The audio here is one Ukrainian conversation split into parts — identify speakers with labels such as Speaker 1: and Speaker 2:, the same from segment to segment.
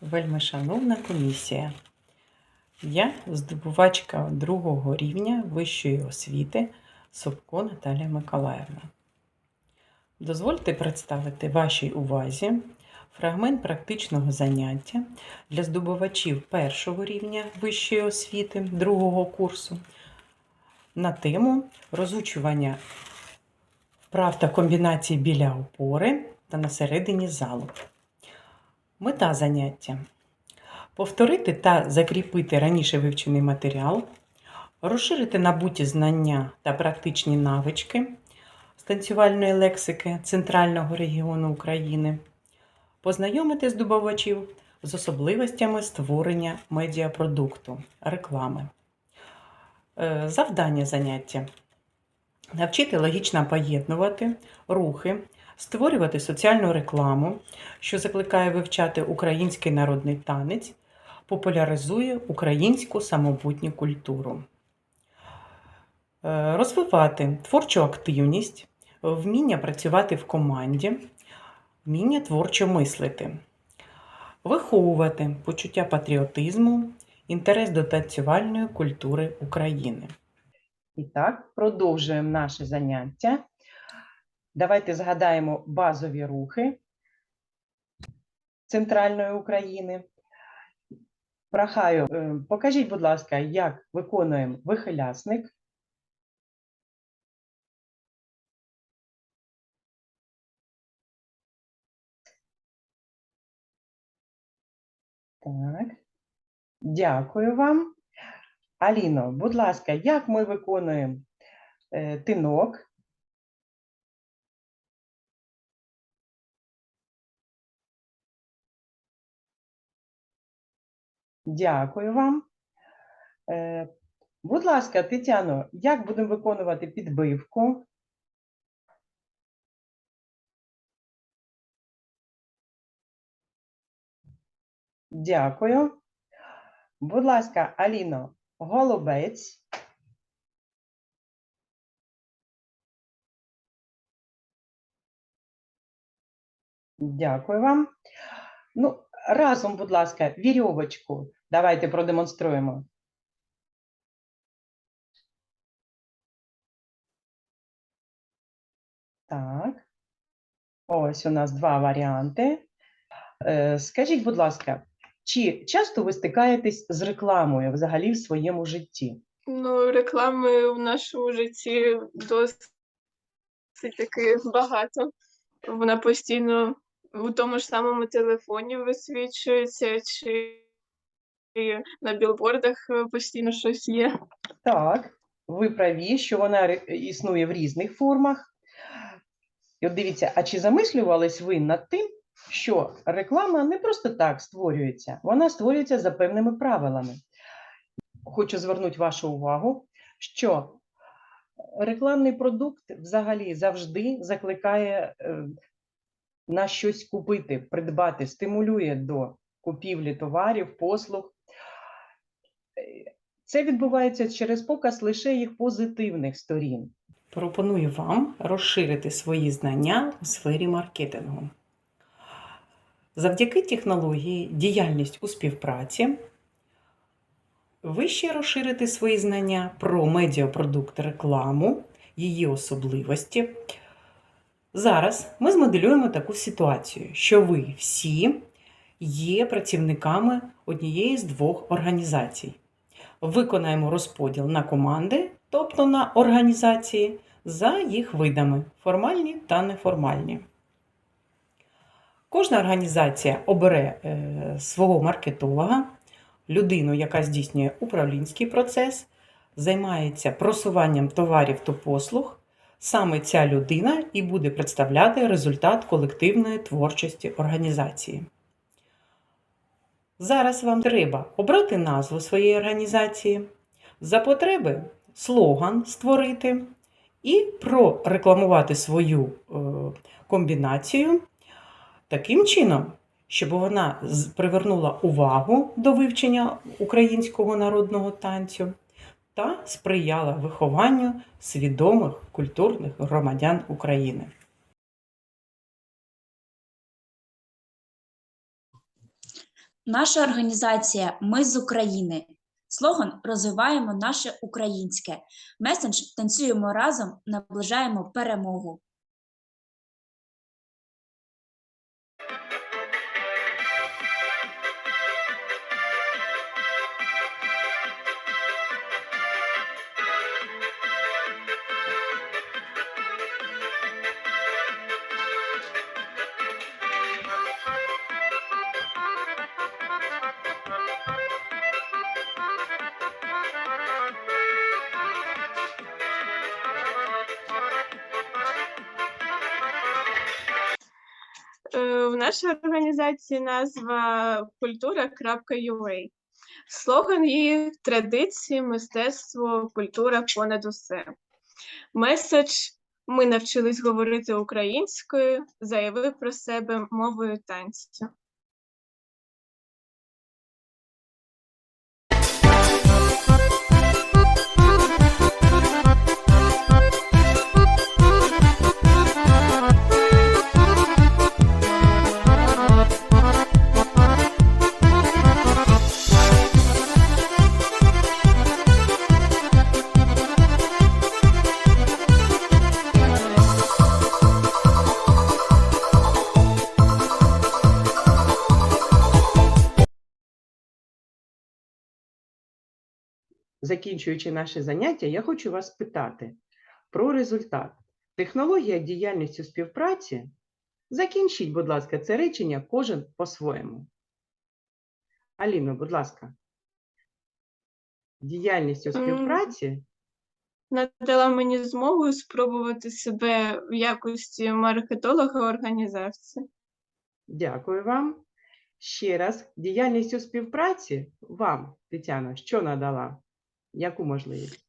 Speaker 1: Вельми шановна комісія. Я здобувачка другого рівня вищої освіти Собко Наталія Миколаївна. Дозвольте представити вашій увазі фрагмент практичного заняття для здобувачів першого рівня вищої освіти другого курсу на тему розучування вправ та комбінацій біля опори та на середині залу. Мета заняття повторити та закріпити раніше вивчений матеріал, розширити набуті знання та практичні навички з танцювальної лексики Центрального регіону України, познайомити здобувачів з особливостями створення медіапродукту, реклами. Е, Завдання заняття навчити логічно поєднувати рухи, створювати соціальну рекламу, що закликає вивчати український народний танець, популяризує українську самобутню культуру. Е, Розвивати творчу активність, вміння працювати в команді, вміння творчо мислити, виховувати почуття патріотизму, інтерес до танцювальної культури України. І так, продовжуємо наше заняття. Давайте згадаємо базові рухи центральної України. Прохаю, е, покажіть, будь ласка, як виконуємо вихилясник. Так. Дякую вам. Аліно, будь ласка, як ми виконуємо е, тинок? Дякую вам. Е, Будь ласка, Тетяно, як будемо виконувати підбивку? Дякую. Будь ласка, Аліно, голубець. Дякую вам. Ну, разом, будь ласка, вірьовочку. Давайте продемонструємо. Так. Ось у нас два варіанти. Е, Скажіть, будь лака, чи часто ви стикаєтесь з рекламою взагалі в своєму житті?
Speaker 2: Ну, реклами в нашому житті досить таки багато. Вона постійно у тому ж самому телефоні висвічується, чи на білбордах е, постійно щось є.
Speaker 1: Так, ви праві, що вона існує в різних формах. І от дивіться, а чи замислювались ви над тим, що реклама не просто так створюється, вона створюється за певними правилами. Хочу звернути вашу увагу, що рекламний продукт взагалі завжди закликає е, на щось купити, придбати, стимулює до купівлі товарів, послуг. Е, Це відбувається через показ лише їх позитивних сторін. Пропоную вам розширити свої знання у сфері маркетингу. Завдяки технології діяльність у співпраці ви ще розширите свої знання про медіапродукт рекламу, її особливості. Зараз ми змоделюємо таку ситуацію, що ви всі є працівниками однієї з двох організацій. Виконаємо розподіл на команди, тобто на організації, за їх видами формальні та неформальні. Кожна організація обере е, свого маркетолога, людину, яка здійснює управлінський процес, займається просуванням товарів та послуг. Саме ця людина і буде представляти результат колективної творчості організації. Зараз вам треба обрати назву своєї організації, за потреби слоган створити і прорекламувати свою е, комбінацію таким чином, щоб вона привернула увагу до вивчення українського народного танцю та сприяла вихованню свідомих культурних громадян України.
Speaker 3: Наша організація Ми з України. Слоган Розвиваємо наше українське. Месендж танцюємо разом, наближаємо перемогу.
Speaker 2: В нашій організації назва культура.ua. Слоган її традиції, мистецтво, культура понад усе. Меседж ми навчились говорити українською, заявив про себе мовою танцю.
Speaker 1: Закінчуючи наше заняття, я хочу вас питати про результат. Технологія діяльності у співпраці. Закінчіть, будь ласка, це речення кожен по-своєму. Аліно, будь ласка. Діяльність у співпраці.
Speaker 2: Надала мені змогу спробувати себе в якості маркетолога організації.
Speaker 1: Дякую вам. Ще раз, діяльність у співпраці вам, Тетяна, що надала? Яку можливість?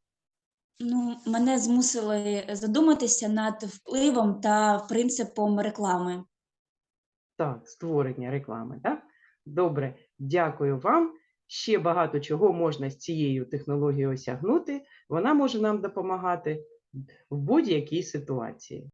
Speaker 3: Ну, мене змусили задуматися над впливом та принципом реклами.
Speaker 1: Так, створення реклами, так? Добре, дякую вам. Ще багато чого можна з цією технологією осягнути. Вона може нам допомагати в будь-якій ситуації.